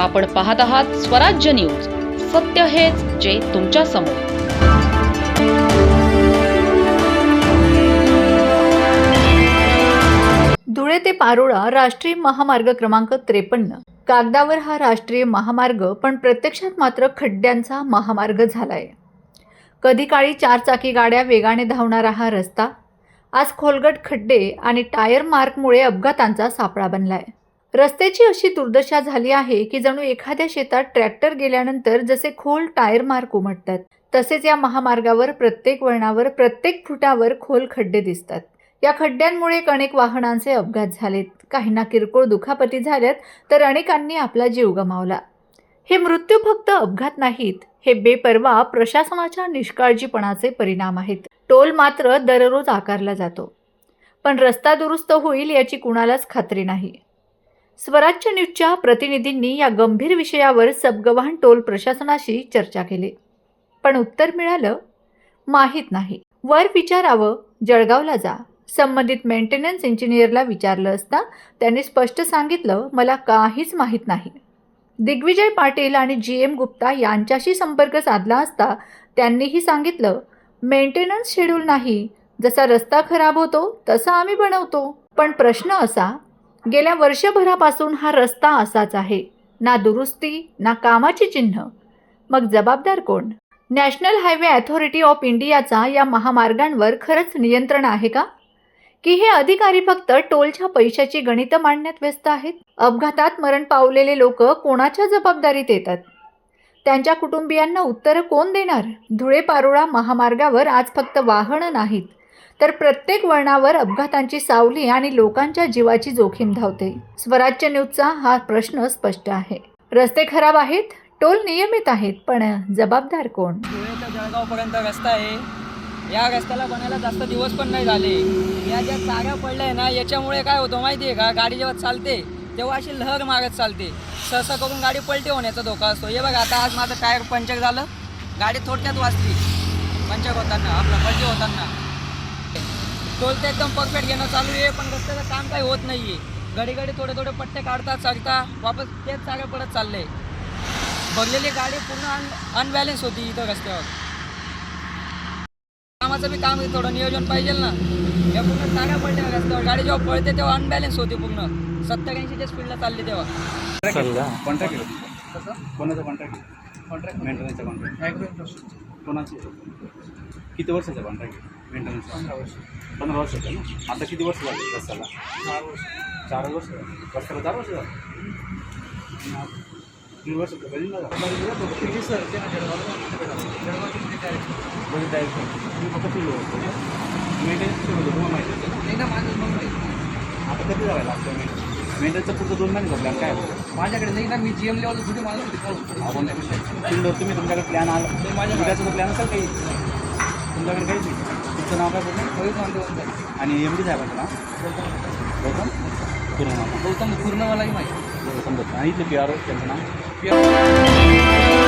आपण पाहत आहात स्वराज्य न्यूज. सत्य हेच जे तुमच्यासमोर. धुळे ते पारोळा राष्ट्रीय महामार्ग क्रमांक त्रेपन्न. कागदावर हा राष्ट्रीय महामार्ग पण प्रत्यक्षात मात्र खड्ड्यांचा महामार्ग झालाय. कधी काळी चारचाकी गाड्या वेगाने धावणारा हा रस्ता आज खोलगट खड्डे आणि टायर मार्कमुळे अपघातांचा सापळा बनलाय. रस्त्याची अशी दुर्दशा झाली आहे की जणू एखाद्या शेतात ट्रॅक्टर गेल्यानंतर जसे खोल टायर मार्क उमटतात तसेच या महामार्गावर प्रत्येक वळणावर प्रत्येक फुटावर खोल खड्डे दिसतात. या खड्ड्यांमुळे अनेक वाहनांचे अपघात झालेत. काहींना किरकोळ दुखापती झाल्यात तर अनेकांनी आपला जीव गमावला. हे मृत्यू फक्त अपघात नाहीत हे बेपर्वा प्रशासनाच्या निष्काळजीपणाचे परिणाम आहेत. टोल मात्र दररोज आकारला जातो. पण रस्ता दुरुस्त होईल याची कुणालाच खात्री नाही. स्वराज्य न्यूजच्या प्रतिनिधींनी या गंभीर विषयावर सबगवान टोल प्रशासनाशी चर्चा केली. पण उत्तर मिळालं माहीत नाही. वर विचारावं जळगावला जा. संबंधित मेंटेनन्स इंजिनियरला विचारलं असता त्यांनी स्पष्ट सांगितलं मला काहीच माहीत नाही. दिग्विजय पाटील आणि जी एम गुप्ता यांच्याशी संपर्क साधला असता त्यांनीही सांगितलं मेंटेनन्स शेड्यूल नाही. जसा रस्ता खराब होतो तसा आम्ही बनवतो. पण प्रश्न असा गेल्या वर्षभरापासून हा रस्ता असाच आहे. ना दुरुस्ती ना कामाची चिन्ह. मग जबाबदार कोण? नॅशनल हायवे अथॉरिटी ऑफ इंडियाचा या महामार्गांवर खरंच नियंत्रण आहे का? की हे अधिकारी फक्त टोलच्या पैशाची गणितं मांडण्यात व्यस्त आहेत? अपघातात मरण पावलेले लोक कोणाच्या जबाबदारीत येतात? त्यांच्या कुटुंबियांना उत्तरं कोण देणार? धुळे पारोळा महामार्गावर आज फक्त वाहनं नाहीत. तर प्रत्येक वळणावर अपघातांची सावली आणि लोकांच्या जीवाची जोखीम धावते. स्वराज्य न्यूजचा हा प्रश्न स्पष्ट आहे. रस्ते खराब आहेत टोल नियमित आहेत पण जबाबदार कोण? धुळे ते जळगावपर्यंत रस्ता आहे. या रस्त्याला बनायला जास्त दिवस पण नाही झाले. या ज्या चाऱ्या पडल्या आहे ना याच्यामुळे काय होतं माहिती आहे का? गाडी जेव्हा चालते तेव्हा अशी लहर मारत चालते. सहसा करून गाडी पलटी होण्याचा धोका असतो. हे बघा आता आज माझं टायर पंचर झालं. गाडी थोडक्यात वाचली. पंचर होताना आपलं पलटी होताना. टोल तर एकदम परफेक्ट घेणं चालू आहे पण रस्त्याचं काम काही होत नाही आहे घडी घडी थोडे थोडे पट्टे काढता चढता वापस तेच चाऱ्या पडत चालले भरलेली गाडी पूर्ण अन अनबॅलेन्स होती इथं रस्त्यावर. कामाचं बी काम थोडं नियोजन पाहिजे ना. या पूर्ण टाका पडल्या रस्त्यावर. गाडी जेव्हा पळते तेव्हा अनबॅलेन्स होते पूर्ण. सत्तर ऐंशीच्या स्पीडला चालली तेव्हा. कॉन्ट्रॅक्ट कसं? कोणाचा कॉन्ट्रॅक्ट कॉन्ट्रॅक्ट मेंटेनन्सचा कॉन्ट्रॅक्ट कोणाचं? किती वर्षाचा कॉन्ट्रॅक्ट मेंटेनन्सचा पंधरा वर्ष पंधरा वर्षाचा ना? आता किती वर्ष झाले रस्त्याला चार वर्ष. चार वर्ष? रस्त्याला चार वर्ष झालं? तीन वर्ष मेंटेनन्स तुम्हाला माहिती आता कधी जावं लागतं पुढचं दोन महिने काय? माझ्याकडे नाही ना मी जी एम लेवल मला आपण तुम्ही तुम्ही तुमच्याकडे प्लॅन आला. माझ्या प्लॅन असेल काही? तुमच्याकडे काहीच नाही. तुमचं नाव काय पूर्ण आणि एम डी साहेबांचं नाव? गौतम पूर्ण नाव गौतम पूर्ण मलाही माहिती. गौतम दत्त आणि इथले पी आर त्यांचं नाव?